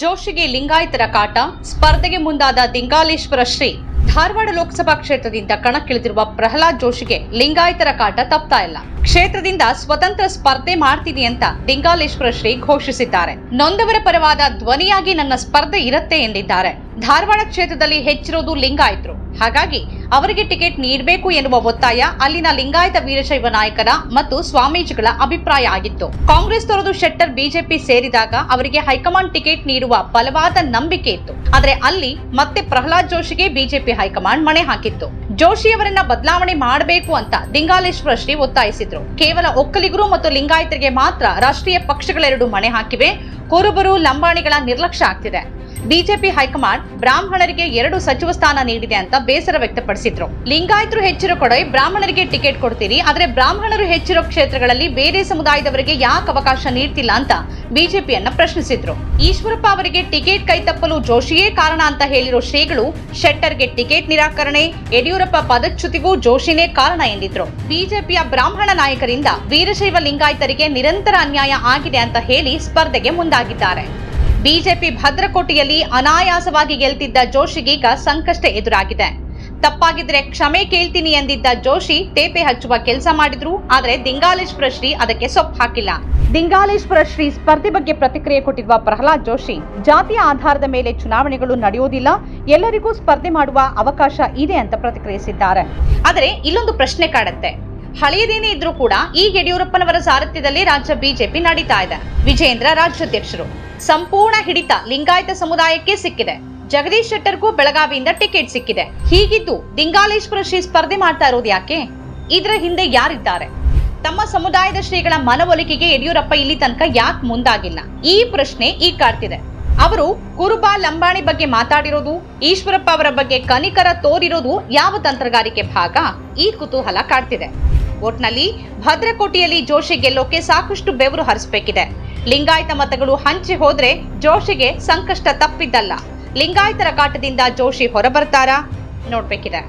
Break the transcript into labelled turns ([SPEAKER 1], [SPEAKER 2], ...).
[SPEAKER 1] ಜೋಶಿಗೆ ಲಿಂಗಾಯತರ ಕಾಟ, ಸ್ಪರ್ಧೆಗೆ ಮುಂದಾದ ದಿಂಗಾಲೇಶ್ವರ ಶ್ರೀ, ಧಾರವಾಡ ಲೋಕಸಭಾ ಕ್ಷೇತ್ರದಿಂದ ಕಣಕ್ಕಿಳಿದಿರುವ ಪ್ರಹ್ಲಾದ್ ಜೋಶಿಗೆ ಲಿಂಗಾಯತರ ಕಾಟ ತಪ್ತಾ ಇಲ್ಲ. ಕ್ಷೇತ್ರದಿಂದ ಸ್ವತಂತ್ರ ಸ್ಪರ್ಧೆ ಮಾಡ್ತೀನಿ ಅಂತ ಲಿಂಗಾಲೇಶ್ವರ ಶ್ರೀ ಘೋಷಿಸಿದ್ದಾರೆ. ನೊಂದವರ ಪರವಾದ ಧ್ವನಿಯಾಗಿ ನನ್ನ ಸ್ಪರ್ಧೆ ಇರುತ್ತೆ ಎಂದಿದ್ದಾರೆ. ಧಾರವಾಡ ಕ್ಷೇತ್ರದಲ್ಲಿ ಹೆಚ್ಚಿರೋದು ಲಿಂಗಾಯತರು. ಹಾಗಾಗಿ ಅವರಿಗೆ ಟಿಕೆಟ್ ನೀಡಬೇಕು ಎನ್ನುವ ಒತ್ತಾಯ ಅಲ್ಲಿನ ಲಿಂಗಾಯತ ವೀರಶೈವ ನಾಯಕರ ಮತ್ತು ಸ್ವಾಮೀಜಿಗಳ ಅಭಿಪ್ರಾಯ ಆಗಿತ್ತು. ಕಾಂಗ್ರೆಸ್ ತೊರೆದು ಶೆಟ್ಟರ್ ಬಿಜೆಪಿ ಸೇರಿದಾಗ ಅವರಿಗೆ ಹೈಕಮಾಂಡ್ ಟಿಕೆಟ್ ನೀಡುವ ಬಲವಾದ ನಂಬಿಕೆ ಇತ್ತು. ಆದರೆ ಅಲ್ಲಿ ಮತ್ತೆ ಪ್ರಹ್ಲಾದ್ ಜೋಶಿಗೆ ಬಿಜೆಪಿ ಹೈಕಮಾಂಡ್ ಮಣೆ ಹಾಕಿತ್ತು. ಜೋಶಿ ಅವರನ್ನ ಬದಲಾವಣೆ ಮಾಡಬೇಕು ಅಂತ ದಿಂಗಾಲೇಶ್ವರ ಶ್ರೀ ಒತ್ತಾಯಿಸಿದ್ರು. ಕೇವಲ ಒಕ್ಕಲಿಗರು ಮತ್ತು ಲಿಂಗಾಯತರಿಗೆ ಮಾತ್ರ ರಾಷ್ಟ್ರೀಯ ಪಕ್ಷಗಳೆರಡು ಮಣೆ ಹಾಕಿವೆ. ಕುರುಬರು, ಲಂಬಾಣಿಗಳ ನಿರ್ಲಕ್ಷ್ಯ ಆಗ್ತಿದೆ. ಬಿಜೆಪಿ ಹೈಕಮಾಂಡ್ ಬ್ರಾಹ್ಮಣರಿಗೆ ಎರಡು ಸಚಿವ ಸ್ಥಾನ ನೀಡಿದೆ ಅಂತ ಬೇಸರ ವ್ಯಕ್ತಪಡಿಸಿದ್ರು. ಲಿಂಗಾಯತರು ಹೆಚ್ಚಿರೋ ಕಡೆ ಬ್ರಾಹ್ಮಣರಿಗೆ ಟಿಕೆಟ್ ಕೊಡ್ತೀರಿ, ಆದ್ರೆ ಬ್ರಾಹ್ಮಣರು ಹೆಚ್ಚಿರೋ ಕ್ಷೇತ್ರಗಳಲ್ಲಿ ಬೇರೆ ಸಮುದಾಯದವರಿಗೆ ಯಾಕೆ ಅವಕಾಶ ನೀಡ್ತಿಲ್ಲ ಅಂತ ಬಿಜೆಪಿಯನ್ನ ಪ್ರಶ್ನಿಸಿದ್ರು. ಈಶ್ವರಪ್ಪ ಅವರಿಗೆ ಟಿಕೆಟ್ ಕೈ ತಪ್ಪಲು ಜೋಶಿಯೇ ಕಾರಣ ಅಂತ ಹೇಳಿರೋ ಶ್ರೀಗಳು, ಶೆಟ್ಟರ್ಗೆ ಟಿಕೆಟ್ ನಿರಾಕರಣೆ, ಯಡಿಯೂರಪ್ಪ ಪದಚ್ಯುತಿಗೂ ಜೋಶಿನೇ ಕಾರಣ ಎಂದಿದ್ರು. ಬಿಜೆಪಿಯ ಬ್ರಾಹ್ಮಣ ನಾಯಕರಿಂದ ವೀರಶೈವ ಲಿಂಗಾಯತರಿಗೆ ನಿರಂತರ ಅನ್ಯಾಯ ಆಗಿದೆ ಅಂತ ಹೇಳಿ ಸ್ಪರ್ಧೆಗೆ ಮುಂದಾಗಿದ್ದಾರೆ. ಬಿಜೆಪಿ ಭದ್ರಕೋಟೆಯಲ್ಲಿ ಅನಾಯಾಸವಾಗಿ ಗೆಲ್ತಿದ್ದ ಜೋಶಿಗೀಗ ಸಂಕಷ್ಟ ಎದುರಾಗಿದೆ. ತಪ್ಪಾಗಿದ್ರೆ ಕ್ಷಮೆ ಕೇಳ್ತೀನಿ ಎಂದಿದ್ದ ಜೋಶಿ ತೇಪೆ ಹಚ್ಚುವ ಕೆಲಸ ಮಾಡಿದ್ರು ಆದರೆ ದಿಂಗಾಲೇಶ್ವರ ಶ್ರೀ ಅದಕ್ಕೆ ಸೊಪ್ಪು ಹಾಕಿಲ್ಲ. ದಿಂಗಾಲೇಶ್ವರ ಶ್ರೀ ಸ್ಪರ್ಧೆ ಬಗ್ಗೆ ಪ್ರತಿಕ್ರಿಯೆ ಕೊಟ್ಟಿರುವ ಪ್ರಹ್ಲಾದ್ ಜೋಶಿ ಜಾತಿಯ ಆಧಾರದ ಮೇಲೆ ಚುನಾವಣೆಗಳು ನಡೆಯೋದಿಲ್ಲ ಎಲ್ಲರಿಗೂ ಸ್ಪರ್ಧೆ ಮಾಡುವ ಅವಕಾಶ ಇದೆ ಅಂತ ಪ್ರತಿಕ್ರಿಯಿಸಿದ್ದಾರೆ. ಆದರೆ ಇಲ್ಲೊಂದು ಪ್ರಶ್ನೆ ಕಾಡುತ್ತೆ. ಹಳೆಯದೇನೇ ಇದ್ರೂ ಕೂಡ ಈ ಯಡಿಯೂರಪ್ಪನವರ ಸಾರಥ್ಯದಲ್ಲಿ ರಾಜ್ಯ ಬಿಜೆಪಿ ನಡೀತಾ ಇದೆ. ವಿಜೇಂದ್ರ ರಾಜ್ಯಾಧ್ಯಕ್ಷರು. ಸಂಪೂರ್ಣ ಹಿಡಿತ ಲಿಂಗಾಯತ ಸಮುದಾಯಕ್ಕೆ ಸಿಕ್ಕಿದೆ. ಜಗದೀಶ್ ಶೆಟ್ಟರ್ಗೂ ಬೆಳಗಾವಿಯಿಂದ ಟಿಕೆಟ್ ಸಿಕ್ಕಿದೆ. ಹೀಗಿದ್ದು ದಿಂಗಾಲೇಶ್ವರ ಶ್ರೀ ಸ್ಪರ್ಧೆ ಮಾಡ್ತಾ ಇರೋದು ಯಾಕೆ? ಇದರ ಹಿಂದೆ ಯಾರಿದ್ದಾರೆ? ತಮ್ಮ ಸಮುದಾಯದ ಶ್ರೀಗಳ ಮನವೊಲಿಕೆಗೆ ಯಡಿಯೂರಪ್ಪ ಇಲ್ಲಿ ತನಕ ಯಾಕೆ ಮುಂದಾಗಿಲ್ಲ? ಈ ಪ್ರಶ್ನೆ ಈ ಕಾಡ್ತಿದೆ. ಅವರು ಕುರುಬ ಲಂಬಾಣಿ ಬಗ್ಗೆ ಮಾತಾಡಿರೋದು, ಈಶ್ವರಪ್ಪ ಅವರ ಬಗ್ಗೆ ಕನಿಕರ ತೋರಿರೋದು ಯಾವ ತಂತ್ರಗಾರಿಕೆ ಭಾಗ? ಈ ಕುತೂಹಲ ಕಾಡ್ತಿದೆ. ಒಟ್ನಲ್ಲಿ ಭದ್ರಕೋಟೆಯಲ್ಲಿ ಜೋಶಿ ಗೆಲ್ಲೋಕೆ ಸಾಕಷ್ಟು ಬೆವರು ಹರಿಸಬೇಕಿದೆ. ಲಿಂಗಾಯತ ಮತಗಳು ಹಂಚಿ ಹೋದ್ರೆ ಜೋಶಿಗೆ ಸಂಕಷ್ಟ ತಪ್ಪಿದ್ದಲ್ಲ. ಲಿಂಗಾಯತರ ಕಾಟದಿಂದ ಜೋಶಿ ಹೊರಬರ್ತಾರಾ? ನೋಡ್ಬೇಕಿದೆ.